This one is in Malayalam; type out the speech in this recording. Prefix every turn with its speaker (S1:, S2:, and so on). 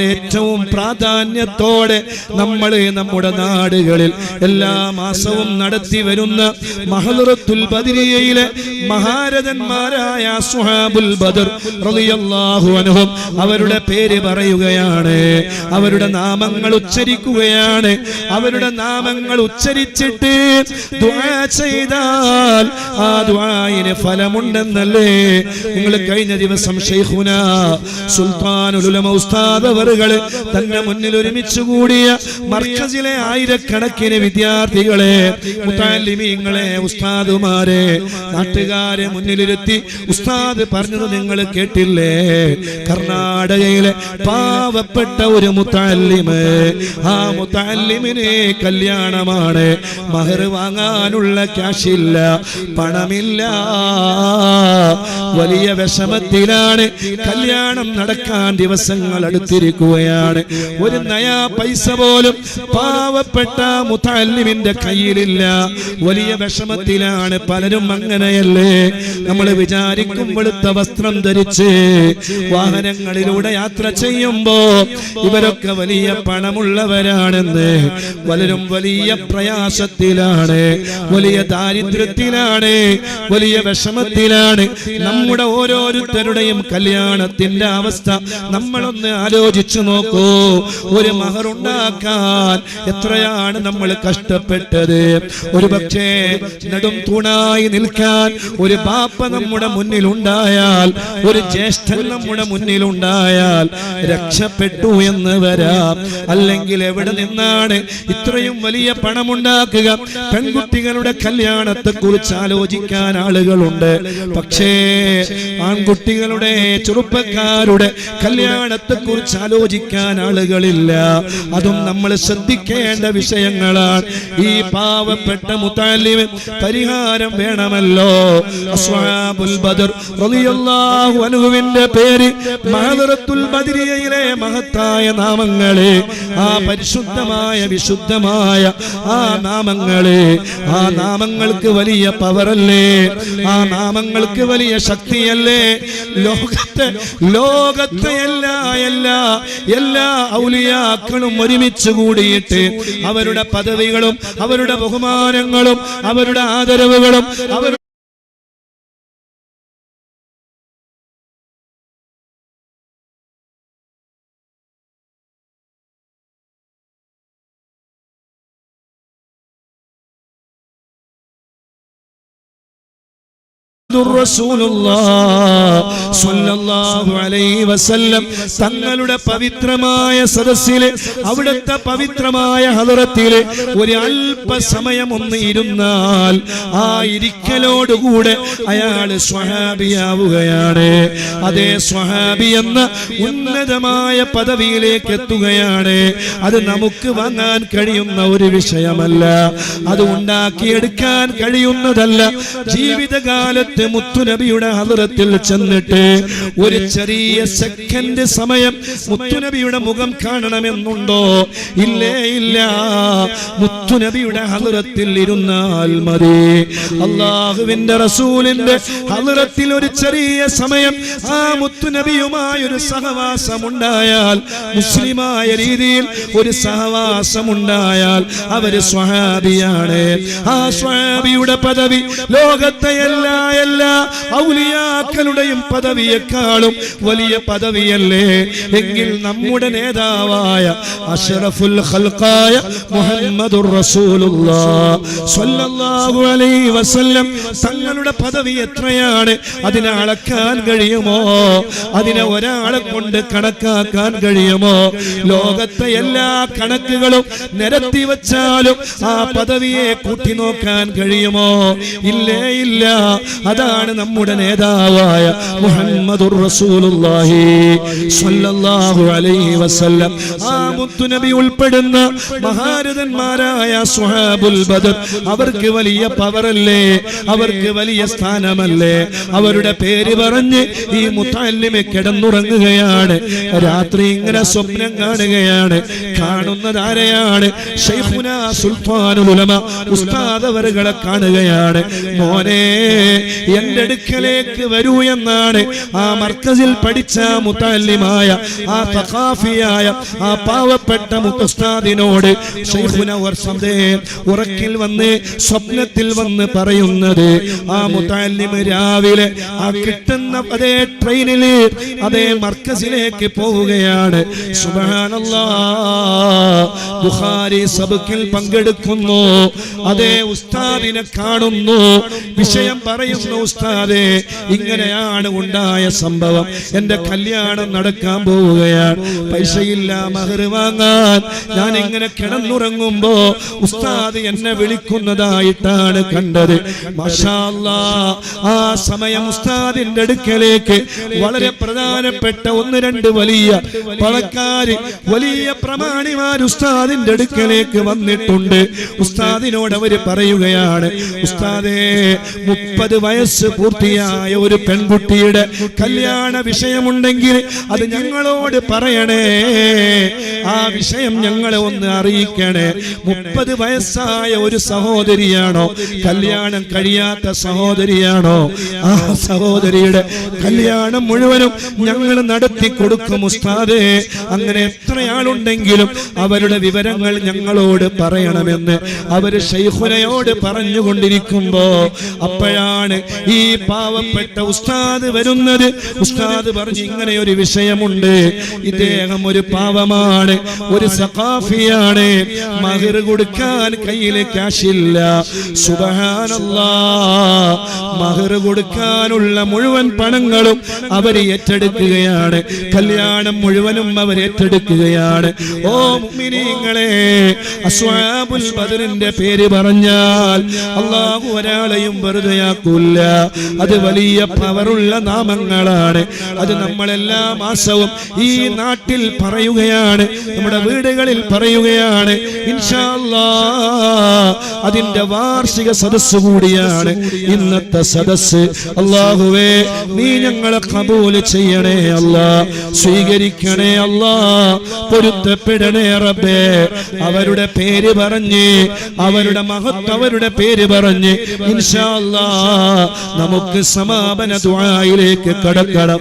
S1: ഏറ്റവും പ്രാധാന്യത്തോടെ നമ്മൾ നമ്മുടെ നാടുകളിൽ എല്ലാ മാസവും നടത്തി വരുന്ന മഹദറത്തുൽ ബദരിയയിലെ മഹാരഥന്മാരായ സുഹാബുൽ ബദർ റളിയല്ലാഹു അൻഹും അവരുടെ പേര് പറയുകയാണ്. അവരുടെ നാമങ്ങൾ ഉച്ചരിക്കുകയാണ്. അവരുടെ നാമങ്ങൾ ഉച്ചരിച്ചിട്ട് ദുആ ചെയ്താൽ ആ ദുആയിന് ഫലമുണ്ടെന്നല്ലേ? നിങ്ങൾ കഴിഞ്ഞ ദിവസം ഷെയ്ഖുന സുൽത്താനുൽ ഉലമ ഉസ്താദ് അവറുകൾ തന്റെ മുന്നിൽ ഒരുമിച്ച് കൂടിയ മർക്കസിലെ ആയിരക്കണക്കിന് വിദ്യാർത്ഥികളെ മുത്താലിമീങ്ങളെ ഉസ്താദുമാരെ നാട്ടുകാരെ മുന്നിലിരുത്തി ഉസ്താദ് പറഞ്ഞത് നിങ്ങൾ കേട്ടില്ലേ? കർണാടകയിലെ പാവപ്പെട്ട ഒരു മുത്താലിമ് ആ മുത്താലിമിനെ കല്യാണമാണ്. മഹർ വാങ്ങാനുള്ള ക്യാഷില്ല പണമില്ല. വലിയ വിഷമത്തിലാണ് കല്യാണം നടക്കാൻ ദിവസങ്ങൾ അടുത്തിരിക്കുകയാണ് ഒരു നയാ പൈസ പോലും പാവപ്പെട്ട മുത്താലിമിന്റെ കയ്യിലില്ല. വലിയ വിഷമത്തിലാണ് പലരും അങ്ങനെയല്ലേ? നമ്മൾ വിചാരിക്കും വെളുത്ത വസ്ത്രം ധരിച്ച് വാഹനങ്ങളിലൂടെ യാത്ര ചെയ്യുമ്പോ ഇവരൊക്കെ വലിയ പണമുള്ളവരാണെന്ന് പലരും വലിയ പ്രയാസത്തിലാണ് വലിയ ദാരിദ്ര്യത്തിലാണ് വലിയ വിഷമത്തിലാണ്. നമ്മുടെ ഓരോരുത്തരുടെയും കല്യാണത്തിന്റെ അവസ്ഥ നമ്മളൊന്ന് ആലോചിച്ചു നോക്കൂ. ഒരു മഹറുണ്ടാക്കാൻ എത്രയാണ് നമ്മൾ കഷ്ടപ്പെട്ടത്? ഒരു പക്ഷേ നെടും തൂണായി നിൽക്കാൻ ഒരു പാപ്പ നമ്മുടെ മുന്നിലുണ്ടായാൽ ഒരു ജ്യേഷ്ഠൻ നമ്മുടെ മുന്നിലുണ്ടായാൽ രക്ഷപ്പെട്ടു എന്ന് വരാം. അല്ലെങ്കിൽ എവിടെ നിന്നാണ് ഇത്രയും വലിയ പണമുണ്ടാക്കുക? പെൺകുട്ടികളുടെ കല്യാണത്തെ കുറിച്ച് ആലോചിക്കാൻ ആളുകളുണ്ട്. പക്ഷേ ആൺകുട്ടികളുടെ ചെറുപ്പക്കാരുടെ കല്യാണത്തെ കുറിച്ച് ആലോചിക്കാൻ ആളുകളില്ല. അതും നമ്മൾ ശ്രദ്ധിക്കേണ്ട വിഷയങ്ങളാണ്. ഈ പാവപ്പെട്ട മുത്താലിമ പരിഹാരം വേണമല്ലോ. അൻഹുവിന്റെ പേര് മഹദറത്തുൽ ബദരിയയിലെ മഹത്തായ നാമങ്ങളെ ആ പരിശുദ്ധമായ വിശുദ്ധമായ ആ നാമങ്ങളെ ആ നാമങ്ങൾക്ക് വലിയ പവറല്ലേ? ആ നാമങ്ങൾക്ക് വലിയ ശക്തിയല്ലേ? ലോകത്തെ ലോകത്തെ എല്ലാ എല്ലാ എല്ലാ ഔലിയാക്കളും ഒരുമിച്ച് കൂടിയിട്ട് അവരുടെ പദവികളും അവരുടെ ബഹുമാനങ്ങളും അവരുടെ ആദരവുകളും അവർ തങ്ങളുടെ പവിത്രമായ സദസ്സിൽ അവിടുത്തെ പവിത്രമായ ഹലറത്തിൽ ഒരു അല്പസമയം ഒന്ന് ഇരുന്നാൽ ആ ഇരിക്കലോടുകൂടെ അയാൾ സ്വഹാബിയാവുകയാണ്. അതേ സ്വഹാബി എന്ന ഉന്നതമായ പദവിയിലേക്ക് എത്തുകയാണ്. അത് നമുക്ക് വാങ്ങാൻ കഴിയുന്ന ഒരു വിഷയമല്ല. അത് ഉണ്ടാക്കിയെടുക്കാൻ കഴിയുന്നതല്ല. ജീവിതകാലത്ത് മുത്തുനബിയുടെ ഹദറത്തിൽ ചെന്നിട്ട് ഒരു ചെറിയ സെക്കൻഡ് സമയം മുത്തുനബിയുടെ മുഖം കാണണമെന്നുണ്ടോ? ഇല്ലേ ഇല്ല. മുത്തുനബിയുടെ ഹദറത്തിൽ ഇരുന്നാൽ മതി. അള്ളാഹുവിന്റെ റസൂലിന്റെ ഹദറത്തിൽ ഒരു ചെറിയ സമയം ആ മുത്തുനബിയുമായി ഒരു സഹവാസം ഉണ്ടായാൽ മുസ്ലിമായ രീതിയിൽ ഒരു സഹവാസം ഉണ്ടായാൽ അവർ സ്വഹാബിയാണ്. ആ സ്വഹാബിയുടെ പദവി ലോകത്തെ എല്ലാ എല്ലാ ഔലിയാക്കളുടെയും പദവിയെക്കാളും വലിയ പദവിയല്ലേ? എങ്കിൽ നമ്മുടെ നേതാവായ അഷറഫുൽ ഖൽഖായ മുഹമ്മദുർ റസൂലുള്ളാഹ് സ്വല്ലല്ലാഹു അലൈഹി വസല്ലം തങ്ങളുടെ പദവി എത്രയാണ്? അതിനെ അളക്കാൻ കഴിയുമോ? അതിനെ ഒരാളെ കൊണ്ട് കണക്കാക്കാൻ കഴിയുമോ? ലോകത്തെ എല്ലാ കണക്കുകളും നിരത്തി വച്ചാലും ആ പദവിയെ കൂട്ടി നോക്കാൻ കഴിയുമോ? ഇല്ലേ ഇല്ല. അതാണ് നമ്മുടെ നേതാവായ മുഹമ്മദുർ റസൂലുള്ളാഹി സ്വല്ലല്ലാഹു അലൈഹി വസല്ലം. ആ ഉൾപ്പെടുന്ന മഹാരഥന്മാരായ സുഹാബുൽ ബദർ അവർക്ക് വലിയ പവറല്ലേ? അവർക്ക് വലിയ സ്ഥാനമല്ലേ? അവരുടെ പേര് പറഞ്ഞ് ഈ മുത്തല്ലിമെ കിടന്നുറങ്ങുകയാണ്. രാത്രി ഇങ്ങനെ സ്വപ്നം കാണുകയാണ്. കാണുന്നത് ആരെയാണ്? ഷെയ്ഖുന സുൽത്താനുൽ ഉലമ ഉസ്താദ് അവരുകളെ കാണുകയാണ്. മോനെ എന്റെ അടുക്കലേക്ക് വരൂ എന്നാണ് ആ മർക്കസിൽ പഠിച്ച മുത്തല്ലിമായ ആ തഖാഫിയായ ആ പാവപ്പെട്ട മുത്തസ്താദിനോട് ഉറക്കിൽ വന്ന് സ്വപ്നത്തിൽ വന്ന് പറയുന്നത് ആ മുത്തല്ലിമ് രാവിലെ ആ കിട്ടുന്ന അതേ ട്രെയിനിൽ അതേ മർക്കസിലേക്ക് പോവുകയാണ്. സബക്കിൽ പങ്കെടുക്കുന്നു അതേ ഉസ്താദിനെ കാണുന്നു വിഷയം പറയുന്നു ഉസ്താദെ ഇങ്ങനെയാണ് ഉണ്ടായ സംഭവം. എന്റെ കല്യാണം നടക്കാൻ പോവുകയാണ്. പൈസയില്ല മഹർ വാങ്ങാൻ. ഞാൻ ഇങ്ങനെ കിടന്നുറങ്ങുമ്പോ ഉസ്താദ് എന്നെ വിളിക്കുന്നതായിട്ടാണ് കണ്ടത്. ആ സമയം ഉസ്താദിന്റെ അടുക്കലേക്ക് വളരെ പ്രധാനപ്പെട്ട ഒന്ന് രണ്ട് വലിയ പണക്കാര് വലിയ പ്രമാണിമാർ ഉസ്താദിന്റെ അടുക്കലേക്ക് വന്നിട്ടുണ്ട്. ഉസ്താദിനോട് അവർ പറയുകയാണ് ഉസ്താദേ മുപ്പത് വയസ്സ് പൂർത്തിയായ ഒരു പെൺകുട്ടിയുടെ കല്യാണ വിഷയമുണ്ടെങ്കിൽ അത് ഞങ്ങളോട് പറയണേ. ആ വിഷയം ഞങ്ങളെ ഒന്ന് അറിയിക്കണേ. മുപ്പത് വയസ്സായ ഒരു സഹോദരിയാണോ? കല്യാണം കഴിയാത്ത സഹോദരിയാണോ? ആ സഹോദരിയുടെ കല്യാണം മുഴുവനും ഞങ്ങൾ നടത്തി കൊടുക്കും ഉസ്താദേ. അങ്ങനെ എത്രയാളുണ്ടെങ്കിലും അവരുടെ വിവരങ്ങൾ ഞങ്ങളോട് പറയണമെന്ന് അവർ ഷെയ്ഖുനയോട് പറഞ്ഞുകൊണ്ടിരിക്കുമ്പോ അപ്പോഴാണ് ഈ പാവപ്പെട്ട ഉസ്താദ് വരുന്നത് ഉസ്താദ് പറഞ്ഞു ഇങ്ങനെ ഒരു വിഷയമുണ്ട്. ഇദ്ദേഹം ഒരു പാവമാണ് ഒരു സഖാഫിയാണ്. മഹിർ കൊടുക്കാൻ കയ്യിൽ കാശില്ല സുബഹാനല്ലാ. മഹിർ കൊടുക്കാനുള്ള മുഴുവൻ പണങ്ങളും അവർ ഏറ്റെടുക്കുകയാണ്. കല്യാണം മുഴുവനും അവർ ഏറ്റെടുക്കുകയാണ്. ഓ മുഅ്മിനീങ്ങളെ അസ്വാബുൽ ബദറിന്റെ പേര് പറഞ്ഞാൽ അള്ളാഹു ഒരാളെയും വെറുതെയാക്കൂല അത് വലിയ പവറുള്ള നാമങ്ങളാണ്. അത് നമ്മളെല്ലാ മാസവും ഈ നാട്ടിൽ പറയുകയാണ് നമ്മുടെ വീടുകളിൽ പറയുകയാണ്. അതിന്റെ വാർഷിക സദസ് കൂടിയാണ്. ഇന്നത്തെ സദസ് അള്ളാഹുവേ നീ ഞങ്ങളെ കബൂൽ ചെയ്യണേ അല്ലാ. സ്വീകരിക്കണേ അല്ലാ. പൊരുത്തപ്പെടണേ റബ്ബേ. അവരുടെ പേര് പറഞ്ഞ് അവരുടെ മഹത്വ അവരുടെ പേര് പറഞ്ഞ് ഇൻഷാ അല്ലാ നമുക്ക് സമാപന ദുആയിലേക്ക് കടക്കണം.